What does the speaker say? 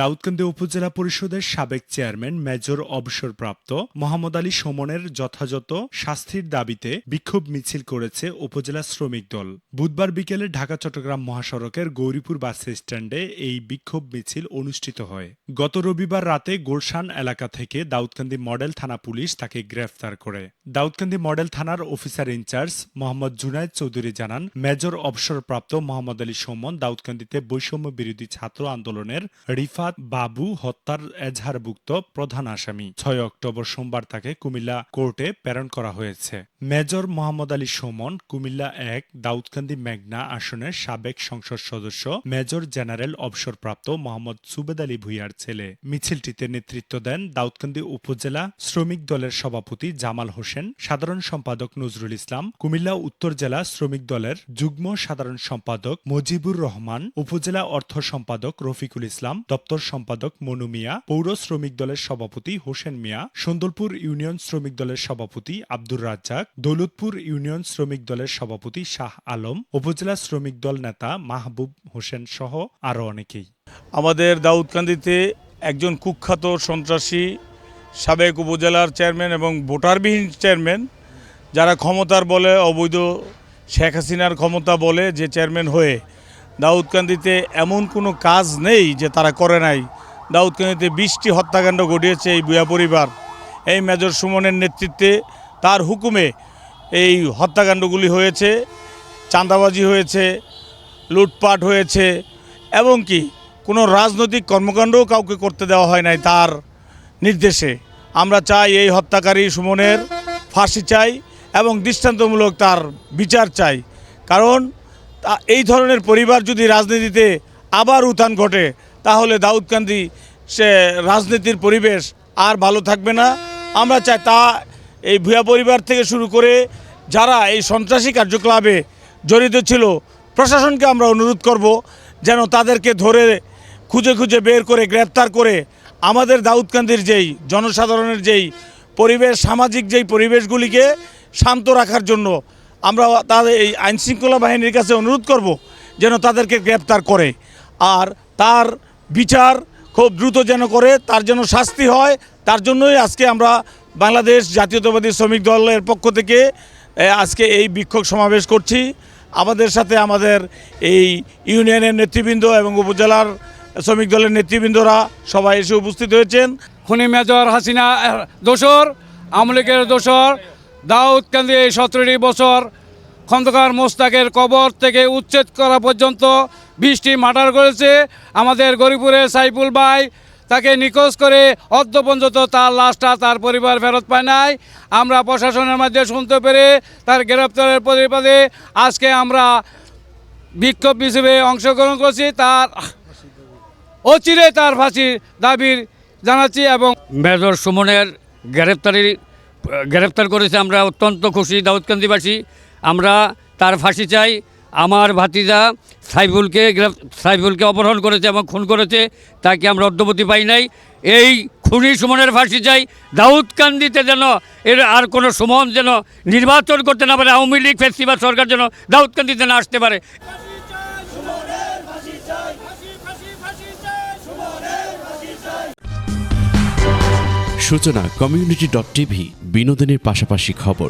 দাউদকান্দি উপজেলা পরিষদের সাবেক চেয়ারম্যান, মেজর অবসরপ্রাপ্ত মোহাম্মদ আলী সুমনের যথাযথ শাস্তির দাবিতে বিক্ষোভ মিছিল করেছে উপজেলা শ্রমিক দল। বুধবার বিকেলে ঢাকা, চট্টগ্রাম মহাসড়কের গৌরীপুর বাস স্ট্যান্ডে এই বিক্ষোভ মিছিল অনুষ্ঠিত হয়। গত রবিবার রাতে গুলশান এলাকা থেকে দাউদকান্দি মডেল থানা পুলিশ তাকে গ্রেফতার করে। দাউদকান্দি মডেল থানার officer in charge Mohammad Junaid Chowdhury জানান, মেজর অবসরপ্রাপ্ত মোহাম্মদ আলী সুমন দাউদকান্দিতে বৈষম্য বিরোধী ছাত্র আন্দোলনের রিফাত বাবু হত্যার এজাহারভুক্ত প্রধান আসামি। ছয় অক্টোবর সোমবার তাকে কুমিল্লা কোর্টে প্রেরণ করা হয়েছে। মেজর মোহাম্মদ আলী সুমন কুমিল্লা এক দাউদকান্দি মেঘনা আসনের সাবেক সংসদ সদস্য, মেজর জেনারেল অবসরপ্রাপ্ত মোহাম্মদ সুবেদ আলী ভুইয়ার ছেলে। মিছিলটিতে নেতৃত্ব দেন দাউদকান্দি উপজেলা শ্রমিক দলের সভাপতি জামাল হোসেন, সাধারণ সম্পাদক নজরুল ইসলাম, কুমিল্লা উত্তর জেলা শ্রমিক দলের যুগ্ম সাধারণ সম্পাদক মজিবুর রহমান, উপজেলা অর্থ সম্পাদক রফিকুল ইসলাম, দপ্তর সম্পাদক মনু মিয়া, পৌর শ্রমিক দলের সভাপতি হোসেন মিয়া সন্দলপুর ইউনিয়ন শ্রমিক দলের সভাপতি আব্দুর রাজ্জাক, দৌলতপুর ইউনিয়ন শ্রমিক দলের সভাপতি শাহ আলম, উপজেলা শ্রমিক দল নেতা মাহবুব হোসেন সহ আরও অনেকেই। আমাদের দাউদকান্দিতে একজন কুখ্যাত সন্ত্রাসী, সাবেক উপজেলার চেয়ারম্যান এবং ভোটারবিহীন চেয়ারম্যান, যারা ক্ষমতার বলে, অবৈধ শেখ হাসিনার ক্ষমতা বলে যে চেয়ারম্যান হয়ে দাউদকান্দিতে এমন কোনো কাজ নেই যে তারা করে নাই। দাউদকান্দিতে বিশটি হত্যাকাণ্ড ঘটিয়েছে এই বুয়া পরিবার। এই মেজর সুমনের নেতৃত্বে তার হুকুমে এই হত্যাকাণ্ডগুলি হয়েছে, চাঁদাবাজি হয়েছে, লুটপাট হয়েছে, এবং কি কোনো রাজনৈতিক কর্মকাণ্ডও কাউকে করতে দেওয়া হয় নাই তার নির্দেশে। আমরা চাই এই হত্যাকারী সুমনের ফাঁসি চাই এবং দৃষ্টান্তমূলক তার বিচার চাই। কারণ এই ধরনের পরিবার যদি রাজনীতিতে আবার উত্থান ঘটে, তাহলে দাউদকান্দি সে রাজনীতির পরিবেশ আর ভালো থাকবে না। আমরা চাই তা, এই ভূয়া পরিবার থেকে শুরু করে যারা এই সন্ত্রাসী কার্যকলাপে জড়িত ছিল, প্রশাসনকে আমরা অনুরোধ করব যেন তাদেরকে ধরে খুঁজে খুঁজে বের করে, গ্রেপ্তার করে আমাদের দাউদকান্দির যেই জনসাধারণের যেই পরিবেশ, সামাজিক যেই পরিবেশগুলিকে শান্ত রাখার জন্য আমরা তাদের এই আইনশৃঙ্খলা বাহিনীর কাছে অনুরোধ করব যেন তাদেরকে গ্রেপ্তার করে। আর তার বিচার খুব দ্রুত যেন করে, তার যেন শাস্তি হয়, তার জন্যই আজকে আমরা বাংলাদেশ জাতীয়তাবাদী শ্রমিক দলের পক্ষ থেকে আজকে এই বিক্ষোভ সমাবেশ করছি। আমাদের সাথে আমাদের এই ইউনিয়নের নেতৃবৃন্দ এবং উপজেলার শ্রমিক দলের নেতৃবৃন্দরা সবাই এসে উপস্থিত হয়েছেন। খুনি মেজর হাসিনা দোসর আমলিকের দোসর দাউদকান্দি এই সতেরোটি বছর খন্দকার মোস্তাকের কবর থেকে উচ্ছেদ করা পর্যন্ত বৃষ্টি মার্ডার করেছে। আমাদের গরিপুরের সাইফুল ভাই তাকে নিখোঁজ করে অর্ধ পর্যন্ত তার লাশটা তার পরিবার ফেরত পায় নাই। আমরা প্রশাসনের মাধ্যমে শুনতে পেরে তার গ্রেপ্তারের প্রতিবাদে আজকে আমরা বিক্ষোভ হিসেবে অংশগ্রহণ করছি। তার অচিরে তার ফাঁসির দাবির জানাচ্ছি এবং মেজর সুমনের গ্রেপ্তারি গ্রেপ্তার করেছে, আমরা অত্যন্ত খুশি দাউদকান্দিবাসী। আমরা তার ফাঁসি চাই। আমার ভাতিজা সাইফুলকে সাইফুলকে অপহরণ করেছে এবং খুন করেছে, তাকে আমরা অদ্যবতী পাই নাই। এই খুনি সুমনের ফাঁসি চাই। দাউদকান্দিতে যেন এর আর কোনো সুমন যেন নির্বাচন করতে না পারে, আওয়ামী লীগ ফেস্টিভাল সরকার যেন দাউদকান্দিতে না আসতে পারে। সূচনা কমিউনিটি ডট টিভি বিনোদনের পাশাপাশি খবর।